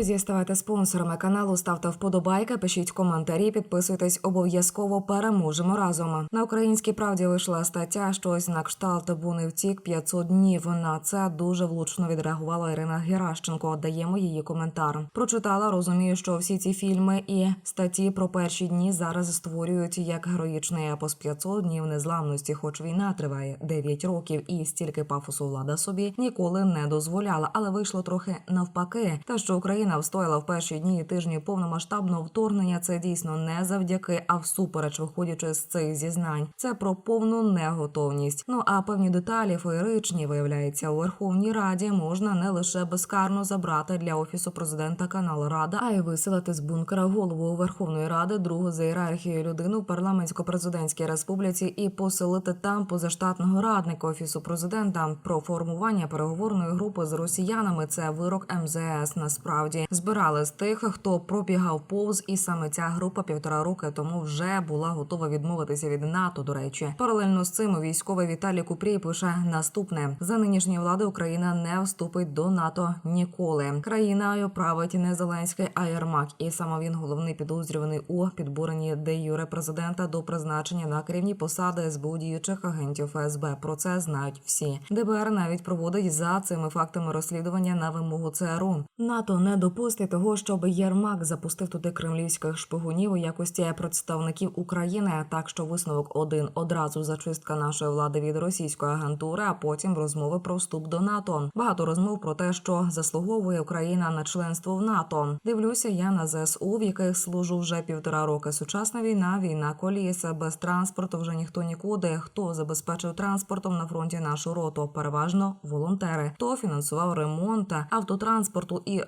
Друзі, ставайте спонсорами каналу, ставте вподобайки, пишіть коментарі, підписуйтесь обов'язково. Переможемо разом. На українській правді вийшла стаття. Щось на кшталт буни втік 500 днів. На це дуже влучно відреагувала Ірина Геращенко. Даємо її коментар. Прочитала, розумію, що всі ці фільми і статті про перші дні зараз створюють як героїчний епос 500 днів незламності, хоч війна триває 9 років, і стільки пафосу влада собі ніколи не дозволяла, але вийшло трохи навпаки. Та що Україна встояла в перші дні і тижні повномасштабного вторгнення, це дійсно не завдяки, а всупереч, виходячи з цих зізнань. Це про повну неготовність. Ну а певні деталі феєричні виявляється у Верховній Раді можна не лише безкарно забрати для офісу президента канал Рада, а й виселити з бункера голову Верховної Ради, другу за ієрархією людину в парламентсько-президентській республіці і поселити там позаштатного радника офісу президента про формування переговорної групи з росіянами. Це вирок МЗС. Насправді збирали з тих, хто пробігав повз, і саме ця група півтора роки тому вже була готова відмовитися від НАТО. До речі, паралельно з цим військовий Віталій Купрій пише наступне: за нинішньої влади Україна не вступить до НАТО ніколи. Країною править не Зеленський, а Єрмак. І саме він головний підозрюваний у підбуренні де юре президента до призначення на керівні посади СБУ діючих агентів ФСБ. Про це знають всі. ДБР навіть проводить за цими фактами розслідування на вимогу ЦРУ. НАТО не допустить того, щоб Єрмак запустив туди кремлівських шпигунів у якості представників України. Так що висновок один одразу зачистка нашої влади від російської агентури, а потім розмови про вступ до НАТО. Багато розмов про те, що заслуговує Україна на членство в НАТО. Дивлюся я на ЗСУ, в яких служу вже півтора роки. Сучасна війна, війна коліса без транспорту вже ніхто нікуди. Хто забезпечив транспортом на фронті нашу роту? Переважно волонтери. Хто фінансував ремонт автотранспорту і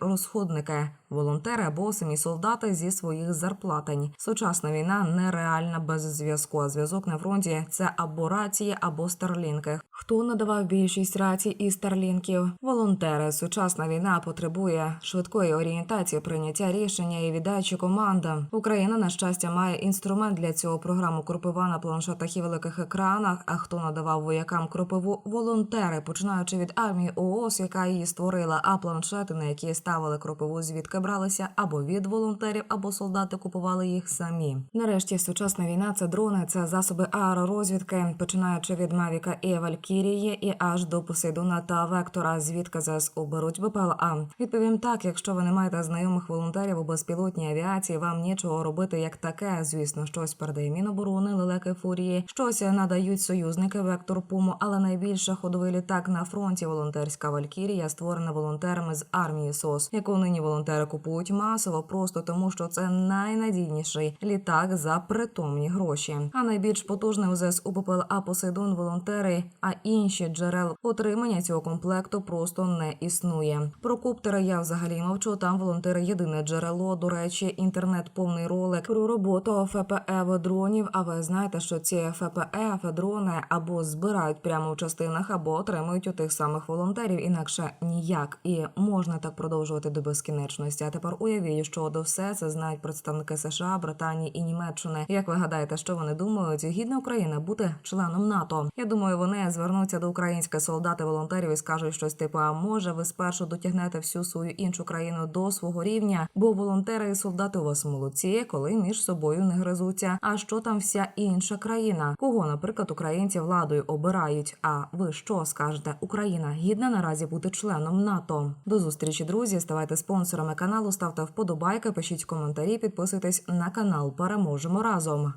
розходники? Волонтери або самі солдати зі своїх зарплатень. Сучасна війна нереальна без зв'язку. А зв'язок на фронті це або рації, або старлінки. Хто надавав більшість рацій і старлінків? Волонтери. Сучасна війна потребує швидкої орієнтації, прийняття рішення і віддачі командам. Україна на щастя має інструмент для цього програму Кропива на планшетах і великих екранах. А хто надавав воякам кропиву? Волонтери, починаючи від армії ООС, яка її створила, а планшети, на які ставили кропиву, звідки бралися або від волонтерів, або солдати купували їх самі. Нарешті сучасна війна це дрони, це засоби аеророзвідки, починаючи від Мавіка і Валькірії, і аж до Посейдона та Вектора. Звідки ЗСУ беруть БПЛА? Відповім так: якщо ви не маєте знайомих волонтерів у безпілотній авіації, вам нічого робити як таке. Звісно, щось передає Міноборони, лелеки фурії, щось надають союзники Вектор Пуму, але найбільше ходовий літак на фронті волонтерська Валькірія створена волонтерами з армії СОС, яку нині волонтери купують масово, просто тому, що це найнадійніший літак за притомні гроші. А найбільш потужний у ЗСУ ППЛА Посейдон волонтери, а інші джерел отримання цього комплекту просто не існує. Про коптери я взагалі мовчу. Там волонтери єдине джерело. До речі, інтернет повний ролик про роботу ФПЕ дронів. А ви знаєте, що ці ФПЕ дрони або збирають прямо в частинах, або отримують у тих самих волонтерів. Інакше ніяк і можна так продовжувати до безкінечності. А тепер уявіть, що до все це знають представники США, Британії і Німеччини. Як ви гадаєте, що вони думають? Гідна Україна бути членом НАТО? Я думаю, вони звернуться до українських солдат і волонтерів і скажуть щось типу: а може, ви спершу дотягнете всю свою іншу країну до свого рівня? Бо волонтери і солдати у вас молодці, коли між собою не гризуться. А що там вся інша країна? Кого, наприклад, українці владою обирають? А ви що скажете? Україна гідна наразі бути членом НАТО? До зустрічі, друзі. Ставайте спонсорами каналу, ставте вподобайки, пишіть коментарі, підписуйтесь на канал. Переможемо разом.